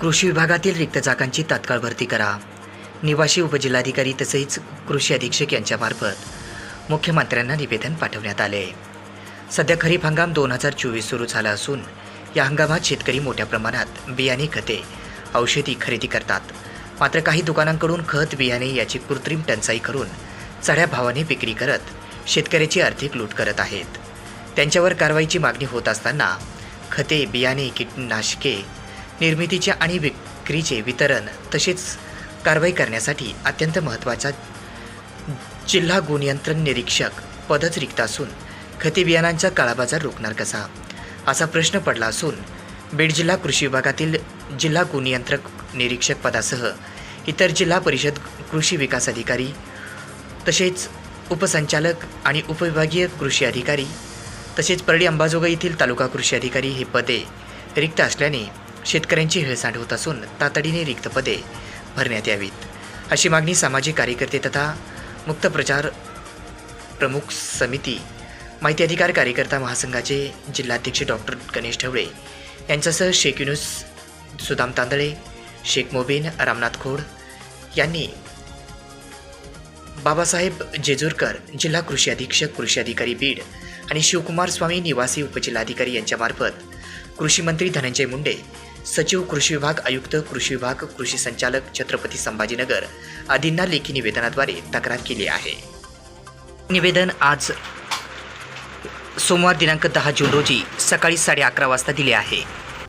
कृषी विभागातील रिक्त जागांची तात्काळ भरती करा. निवासी उपजिल्हाधिकारी तसेच कृषी अधीक्षक यांच्यामार्फत मुख्यमंत्र्यांना निवेदन पाठवण्यात आले. सध्या खरीप हंगाम दोन हजार चोवीस सुरू झाला असून या हंगामात शेतकरी मोठ्या प्रमाणात बियाणे खते औषधी खरेदी करतात. मात्र काही दुकानांकडून खत बियाणे याची कृत्रिम टंचाई करून चढ्या भावाने विक्री करत शेतकऱ्याची आर्थिक लूट करत आहेत. त्यांच्यावर कारवाईची मागणी होत असताना खते बियाणे कीटकनाशके निर्मितीचे आणि विक्रीचे वितरण तसेच कारवाई करण्यासाठी अत्यंत महत्त्वाचा जिल्हा गुणनियंत्रण निरीक्षक पदच रिक्त असून खते बियाणांचा काळाबाजार रोखणार कसा? असा प्रश्न पडला असून बीड जिल्हा कृषी विभागातील जिल्हा गुणनियंत्रक निरीक्षक पदासह इतर जिल्हा परिषद कृषी विकास अधिकारी तसेच उपसंचालक आणि उपविभागीय कृषी अधिकारी तसेच परळी अंबाजोगाई येथील तालुका कृषी अधिकारी हे पदे रिक्त असल्याने शेतकऱ्यांची हेळसांड होत असून तातडीने रिक्त पदे भरण्यात यावीत. अशी मागणी सामाजिक कार्यकर्ते तथा मुक्त प्रचार प्रमुख समिती माहिती अधिकार कार्यकर्ता महासंघाचे जिल्हाध्यक्ष डॉक्टर गणेश ढवळे यांच्यासह शेख युनुस सुदाम तांदळे शेख मोबीन रामनाथ खोड यांनी बाबासाहेब जेजूरकर जिल्हा कृषी अधीक्षक कृषी अधिकारी बीड आणि शिवकुमार स्वामी निवासी उपजिल्हाधिकारी यांच्यामार्फत कृषी मंत्री धनंजय मुंडे सचिव कृषी विभाग आयुक्त कृषी विभाग कृषी संचालक छत्रपती संभाजीनगर आदींना लेखी निवेदनाद्वारे तक्रार केली आहे. निवेदन आज सोमवार दिनांक दहा जून रोजी सकाळी साडे अकरा वाजता दिले आहे.